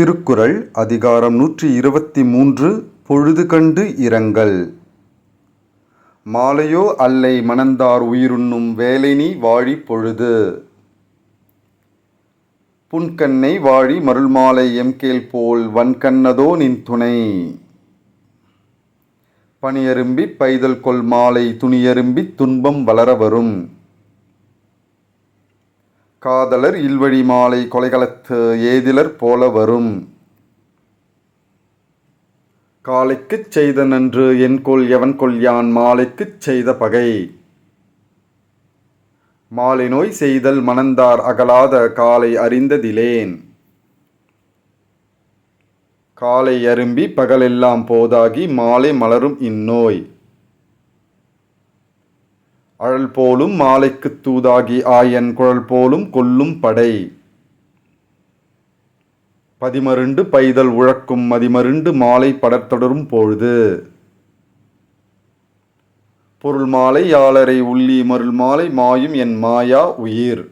திருக்குறள் அதிகாரம் நூற்றி இருபத்தி மூன்று பொழுது கண்டு இரங்கல் மாலையோ அல்லை மணந்தார் உயிருண்ணும் வேலைனி வாழி பொழுது புன்கண்ணை வாழி மருள்மாலை எம்கேல் போல் வன்கண்ணதோ நின் துணை பனியரும்பி பைதல் கொள் மாலை துணியரும்பி துன்பம் வளர வரும் காதலர் இல்வழி மாலை கொலைகளத்து ஏதிலர் போல வரும். காலைக்குச் செய்த நன்று என் கொல் எவன் கொல்யான் மாலைக்குச் செய்த பகை. மாலை நோய் செய்தல் மணந்தார் அகலாத காலை அறிந்ததிலேன். காலை அரும்பி பகலெல்லாம் போதாகி மாலை மலரும் இந்நோய். அழல் போலும் மாலைக்குத் தூதாகி ஆயன் குழல் போலும் கொல்லும் படை. பதிமருண்டு பைதல் உழக்கும் மதிமருண்டு மாலை படர்த்தொடரும் பொழுது. பொருள் மாலை யாளரை உள்ளி மருள் மாலை மாயும் என் மாயா உயிர்.